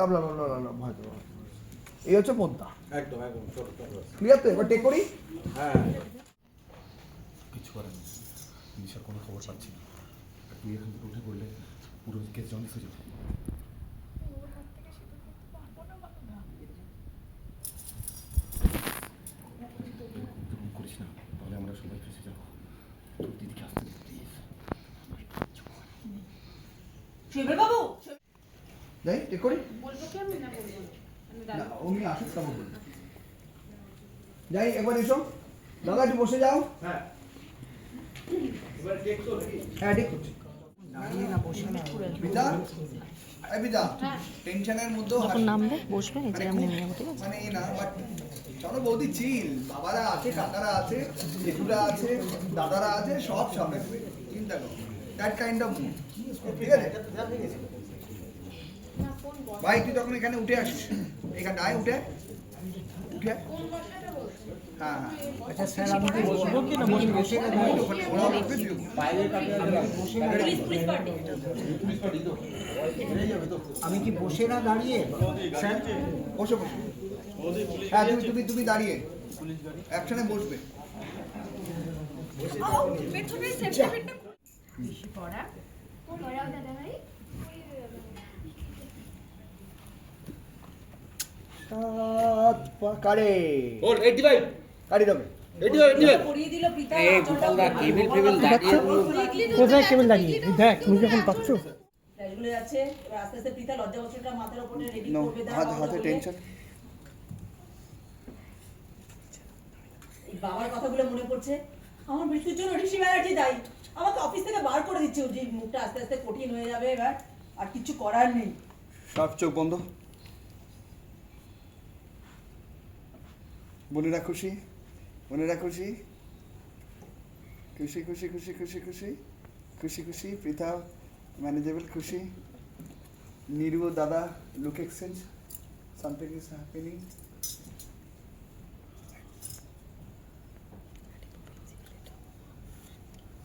লাভ লাভ লাভ লাভ লাভ হয়তো এই হচ্ছে পদ্মা। একদম একদম ক্লিয়ার তো? এবার টেক করি? হ্যাঁ কিছু করার নেই। নিশার কোনো খবর পাচ্ছি না। তুই এখান থেকে উঠে পড়লে পুরো কেস জন্ডিস হয়ে যাবে। করিস না তাহলে আমরা সবাই ফেসে যাব। তোর দিদিকে আসতে প্লিজ বাবু! যাই টেক করি বলব কি আমি না বলব? না? আমি না দাঁড়াবো। উনি আসুক তখন বলব। যাই একবার এসো। দাদা একটু বসে যাও। হ্যাঁ। এবার টেক তো নাকি? হ্যাঁ ঠিক করছি। পিতা টেনশনের মধ্যেও নামবে বসবে এই মানে নেমে যাব ঠিক আছে? মানে না বাট চলো বৌদি চিল। বাবারা আছে কাকারা আছে জেঠুরা আছে দাদারা আছে সব সামনে চিন্তা করো। দ্যাট কাইন্ড অফ মুড ঠিক আছে? ভাই তুই তখন এখানে উঠে আসিস এখানে আয় উঠে। উঠে। হ্যাঁ হ্যাঁ। আচ্ছা স্যার আমি কি বসবো কি না বসে বসে ওরা বসবে, তুই বসবি। পুলিশ পুলিশ পার্টি আমি কি বসে না দাঁড়িয়ে? স্যার? বসো বসো। হ্যাঁ তুমি তুমি তুমি দাঁড়িয়ে। একসাথে বসবে। বেশি পড়া। পড়াও দাদা ভাই সাত কারে ওর 85 কারি দেবে 85 85 পড়িয়ে দিল পিতা এই গোপালদা কেবিল ফেবিল দাঁড়িয়ে কোথায় কেবিল দাঁড়িয়ে দেখ তুমি যখন পাচ্ছ ফ্ল্যাশগুলো আস্তে আস্তে পিতা লজ্জা বস্ত্রটা মাথার উপরে রেডি করবে হাত হাতে টেনশন বাবার কথাগুলো মনে পড়ছে। আমার মৃত্যুর জন্য ঋষি ব্যানার্জি দায়ী? আমাকে অফিস থেকে বার করে দিচ্ছে যে মুখটা আস্তে আস্তে কঠিন হয়ে যাবে এবার। আর কিছু করার নেই। সব চোখ বন্ধ? বোনেরা খুশি? বোনেরা খুশি? খুশি খুশি খুশি খুশি খুশি? খুশি খুশি? পৃথা ম্যানেজেবল খুশি? নিরু দাদা look exchange something is happening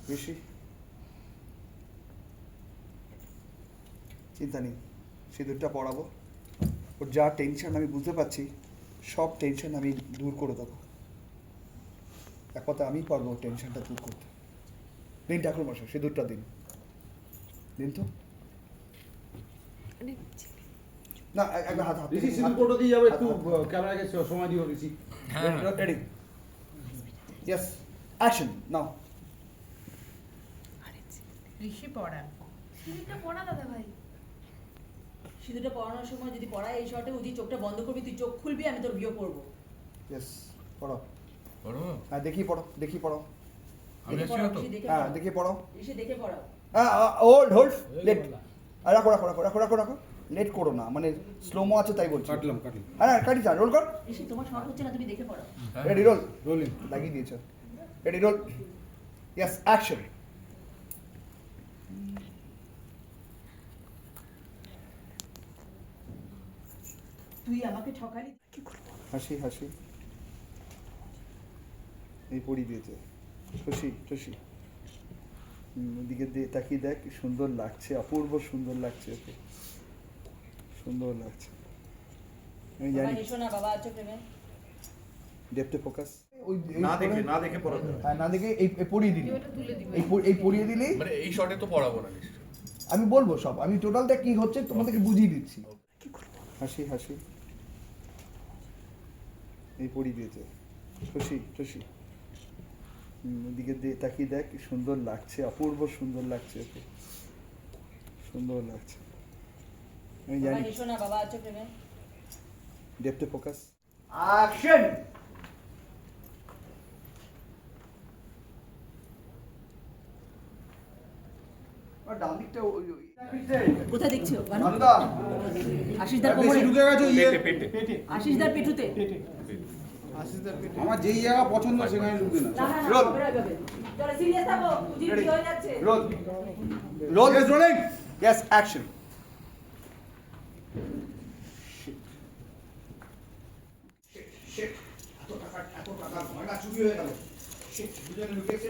খুশি? চিন্তা নেই, সিঁদুরটা পড়াবো ওর যা টেনশন আমি বুঝতে পারছি। সব টেনশন আমি দূর করে দেবো। এক কথা আমি পারব টেনশনটা দূর করতে। দিন ঠাকুর মশাই সিঁদুরটা দিন। দিন তো? না এক- একবার হাত হাত ঋষি সিধু ফটো দিয়ে যাবে একটু ক্যামেরাকে সময় দিও Rishi. Ready yes action now Rishi পড়া পড়া দাদা ভাই। সিঁদুরটা পড়ানোর সময় যদি পড়ায় এই শর্টে উদি চোখটা বন্ধ করবি তুই চোখ খুলবি আমি তোর বিয়ে করব ইয়েস পড়ো। বড় হ্যাঁ দেখি পড়ো দেখি পড়ো। হ্যাঁ পড়াও। দেখি পড়ো। ঋষি দেখে পড়াও। হ্যাঁ হোল্ড হোল্ড লেট রাখো রাখো রাখো রাখো রাখো রাখো। লেট করো না মানে স্লোমো আছে তাই বলছি। কাটলাম কাটলাম। হ্যাঁ হ্যাঁ কাটি যা রোল কর। এসে তোমার শর্ট হচ্ছে না তুমি দেখে পড়াও। রেডি রোল রোলিং লাগিয়ে দিয়েছ। রেডি রোল ইয়েস অ্যাকশন তুই আমাকে ঠকালি? হাসি হাসি। এই পড়ি দিয়েছে ওদিকে তাকিয়ে দেখ সুন্দর লাগছে অপূর্ব সুন্দর লাগছে ওকে। সুন্দর লাগছে। আমি জানি। না বাবা আছো প্রেমে ফোকাস না দেখে না দেখে হ্যাঁ না দেখে এই পড়িয়ে দিলি। এই এই পড়িয়ে দিলি। মানে এই শর্টে তো পড়াবো না আমি বলব সব। আমি টোটালটা কি হচ্ছে তোমাদেরকে বুঝিয়ে দিচ্ছি। হাসি হাসি। এই পড়ি দিয়েছে শশী শশী। ওদিকে দিয়ে তাকিয়ে দেখ সুন্দর লাগছে অপূর্ব সুন্দর লাগছে ওকে। সুন্দর লাগছে। আমি জানি। ডেপতে ফোকাস। অ্যাকশন কোথা দেখছ? আশিসদার কোমরে। ঢুকে গেছো পেটে পেটুতে আমার যেই জায়গা পছন্দ সেখানে ঢুকবে না। Is rolling. ইয়েস অ্যাকশন এত টাকা এত টাকা চুরি হয়ে গেল। সে দুজনে লুকিয়েছে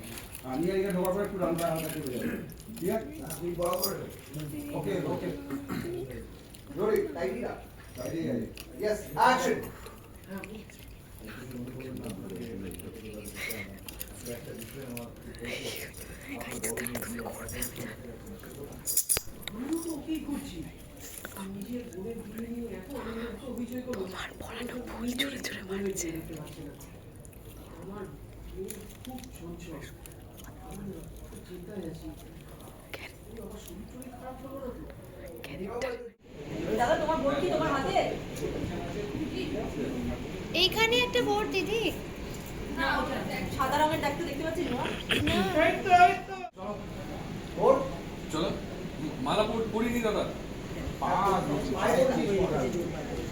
আসবা আমি এদিকে ঢোকার পর একটু রান্না হালকা করে যাবে ঠিক আছে? তুই বড় ওকে ওকে। রোরি টাইটি না ইয়েস অ্যাকশন কি করছি? নিজের বোনের বিয়ে নিয়ে এত এত অভিযোগ করো। আমার ভুল চলে চলে মারছে আমার খুব চঞ্চল। এইখানে একটা বোর্ড দিদি। সাদা রঙের দেখতে পাচ্ছিস না চলো মালা পড়িনি দাদা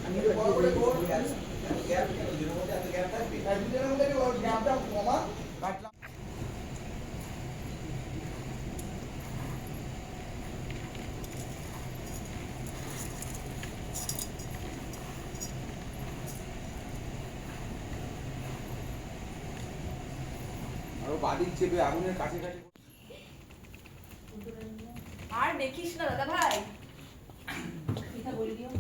আমি তো বড় করে ওর গ্যাপ গ্যাপ দুজনের মধ্যে এত গ্যাপ থাকবে তাই দুজনের মধ্যে ওর গ্যাপটা কমা কাটলাম বাড়ির চেপে আগুনের কাছে কাছে আর দেখিস না দাদা ভাই। এটা বলে দিও।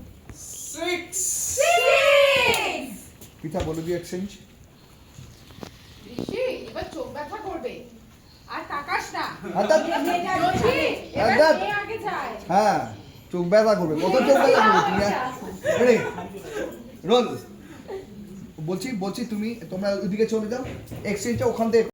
পিতা বলে দিও এক্সচেঞ্জ ঋষি এবার চোখ ব্যথা করবে। আর তাকাস না। আগে যায়। হ্যাঁ চোখ ব্যথা করবে। কত চোখ ব্যথা করবে তুমি রেডি? রোল। বলছি বলছি তুমি তোমরা ওইদিকে চলে যাও। এক্সচেঞ্জটা ওখান থেকে